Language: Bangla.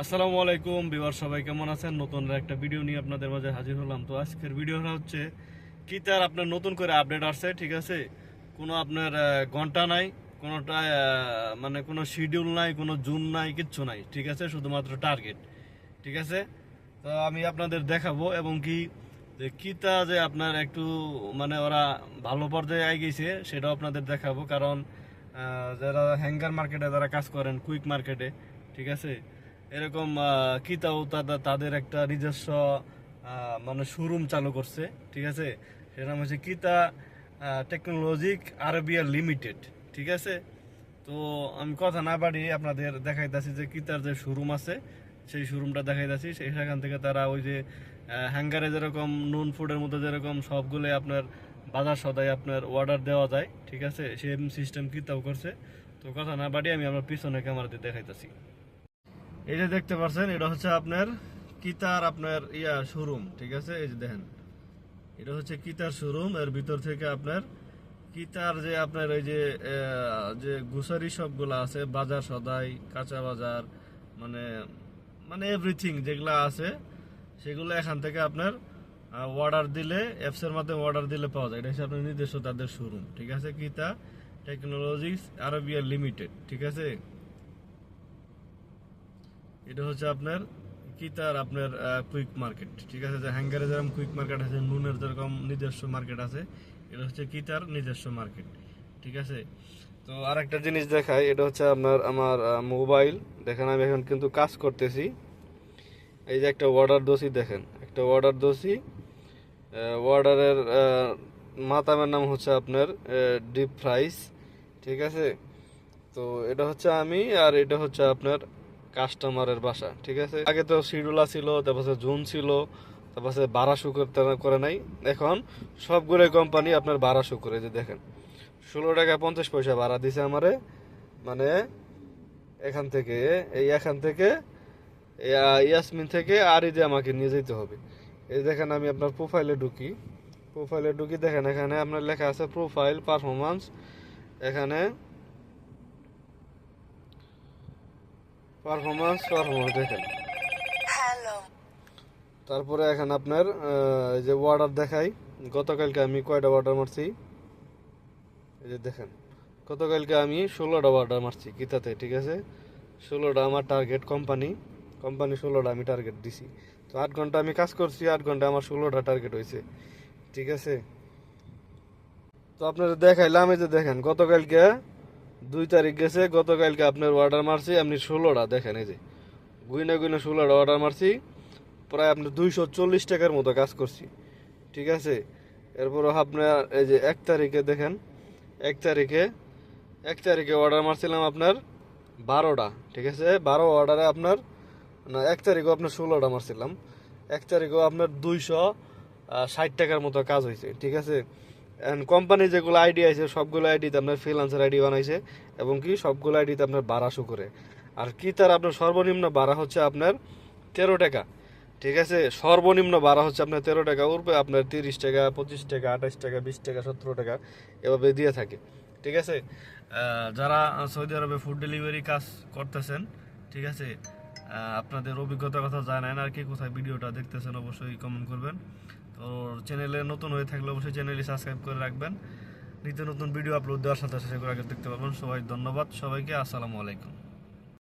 আসসালামু আলাইকুম বিবার সবাই কেমন আছেন? নতুন একটা ভিডিও নিয়ে আপনাদের মাঝে হাজির হলাম। তো আজকের ভিডিওটা হচ্ছে, কি তার আপনার নতুন করে আপডেট আসছে, ঠিক আছে? কোনো আপনার ঘণ্টা নাই কোনোটা মানে কোনো শিডিউল নাই, কোনো জুন নাই, কিচ্ছু নাই, ঠিক আছে? শুধুমাত্র টার্গেট ঠিক আছে? তো আমি আপনাদের দেখাবো এবং কি, যে কিতা যে আপনার একটু মানে ওরা ভালো পর্যায়ে আই গেছে, সেটাও আপনাদের দেখাবো। কারণ যারা হ্যাঙ্গার মার্কেটে যারা কাজ করেন কুইক মার্কেটে ঠিক আছে? এরকম কিতাও তাদের একটা নিজস্ব মানে শোরুম চালু করছে, ঠিক আছে? সেটা নাম হচ্ছে কিতা টেকনোলজিক আরবিয়া লিমিটেড, ঠিক আছে? তো আমি কথা না বাড়িয়ে আপনাদের দেখাইতেছি যে কিতার যে শোরুম আছে, সেই শোরুমটা দেখাইতেছি। সেই সেখান থেকে তারা ওই যে হ্যাঙ্গারে যেরকম, নুন ফুডের মধ্যে যেরকম সবগুলো আপনার বাজার সদাই আপনার অর্ডার দেওয়া যায়, ঠিক আছে? সেম সিস্টেম কিতাও করছে। তো কথা না বাড়িয়ে আমি আমার পিছনে ক্যামেরাতে দেখাইতেছি। এই যে দেখতে পাচ্ছেন এটা হচ্ছে আপনার কিতার আপনার ইয়া শোরুম ঠিক আছে? এই যে দেখেন, এটা হচ্ছে কিতার শোরুম এর ভিতর থেকে আপনার কিতার যে আপনার ওই যে যে গ্রোসারি সবগুলো আছে, বাজার সদাই, কাঁচা বাজার মানে মানে এভরিথিং যেগুলো আছে, সেগুলো এখান থেকে আপনার অর্ডার দিলে অ্যাপসের মাধ্যমে অর্ডার দিলে পাওয়া যায়। এটা হচ্ছে আপনার নিজস্ব তাদের শোরুম ঠিক আছে? কিতা টেকনোলজিস আরবিয়া লিমিটেড ঠিক আছে? এটা হচ্ছে আপনার কিতার আপনার কুইক মার্কেট ঠিক আছে? যে হ্যাঙ্গারে যেরকম কুইক মার্কেট আছে, নুনের যেরকম নিজস্ব মার্কেট আছে, এটা হচ্ছে কিতার নিজস্ব মার্কেট ঠিক আছে? তো আরেকটা জিনিস দেখাই, এটা হচ্ছে আপনার আমার মোবাইল দেখেন, আমি এখন কিন্তু কাজ করতেছি। এই যে একটা অর্ডার দোষি দেখেন, একটা অর্ডার দোষি অর্ডারের মাতামের নাম হচ্ছে আপনার ডিপ ফ্রাইস ঠিক আছে? তো এটা হচ্ছে আমি, আর এটা হচ্ছে আপনার কাস্টমারের বাসা, ঠিক আছে? আগে তো শিডুলা ছিল, তারপরে জুন ছিল, তারপরে বারাশো করতে করে নাই। এখন সবগুলো কোম্পানি আপনার বারাশো করে যে দেখেন। ষোলো টাকা পঞ্চাশ পয়সা ভাড়া দিছে আমারে মানে এখান থেকে, এই এখান থেকে ইয়াসমিন থেকে আর যে আমাকে নিয়ে যেতে হবে। এই দেখেন আমি আপনার প্রোফাইলে ঢুকি। প্রোফাইলে ঢুকি, দেখেন এখানে আপনার লেখা আছে প্রোফাইল পারফরমেন্স এখানে পারফরমেন্স পারফরমেন্স দেখেন। তারপরে এখন আপনার এই যে অর্ডার দেখাই গতকালকে আমি কয়টা অর্ডার মারছি? এই যে দেখেন গতকালকে আমি ষোলোটা অর্ডার মারছি কিতাতে ঠিক আছে? ষোলোটা আমার টার্গেট কোম্পানি কোম্পানি ষোলোটা আমি টার্গেট দিছি। তো আট ঘণ্টা আমি কাজ করছি আট ঘণ্টা আমার ষোলোটা টার্গেট হয়েছে ঠিক আছে? তো আপনারা দেখাইলাম এই যে দেখেন গতকালকে দুই তারিখ গেছে, গতকালকে আপনার অর্ডার মারছি, আপনি ষোলোটা, দেখেন এই যে। গুইনা গুইনা ষোলোটা অর্ডার মারছি, প্রায় আপনি দুইশো চল্লিশ টাকার মতো কাজ করছি। ঠিক আছে? এরপর আপনার এই যে এক তারিখে দেখেন, এক তারিখে এক তারিখে অর্ডার মারছিলাম আপনার বারোটা, ঠিক আছে? বারো অর্ডারে আপনার, না, এক তারিখেও আপনার ষোলোটা মারছিলাম। এক তারিখেও আপনার দুইশো ষাট টাকার মতো কাজ হয়েছে, ঠিক আছে? কোম্পানি যেগুলো আইডি আছে, সবগুলো আইডিতে আপনার ফ্রিলান্সার আইডি বানাইছে এবং কি সবগুলো আইডিতে আপনার বারাশো করে। আর কি তার আপনার সর্বনিম্ন বাড়া হচ্ছে আপনার তেরো টাকা। ঠিক আছে? সর্বনিম্ন বাড়া হচ্ছে আপনার তেরো টাকা উঠবে আপনার তিরিশ টাকা, পঁচিশ টাকা, আঠাশ টাকা, বিশ টাকা, সতেরো টাকা এভাবে দিয়ে থাকে। ঠিক আছে? যারা সৌদি আরবে ফুড ডেলিভারি কাজ করতেছেন, ঠিক আছে? আপনাদের অভিজ্ঞতার কথা জানান আর কি, কোথায় ভিডিওটা দেখতেছেন অবশ্যই কমেন্ট করবেন। তো চ্যানেলে নতুন হয়ে থাকলে অবশ্যই চ্যানেলটি সাবস্ক্রাইব করে রাখবেন। নিত্য নতুন ভিডিও আপলোড দেওয়ার সাথে সাথে আগে দেখতে পাবেন সবাই ধন্যবাদ। সবাইকে আসসালামু আলাইকুম।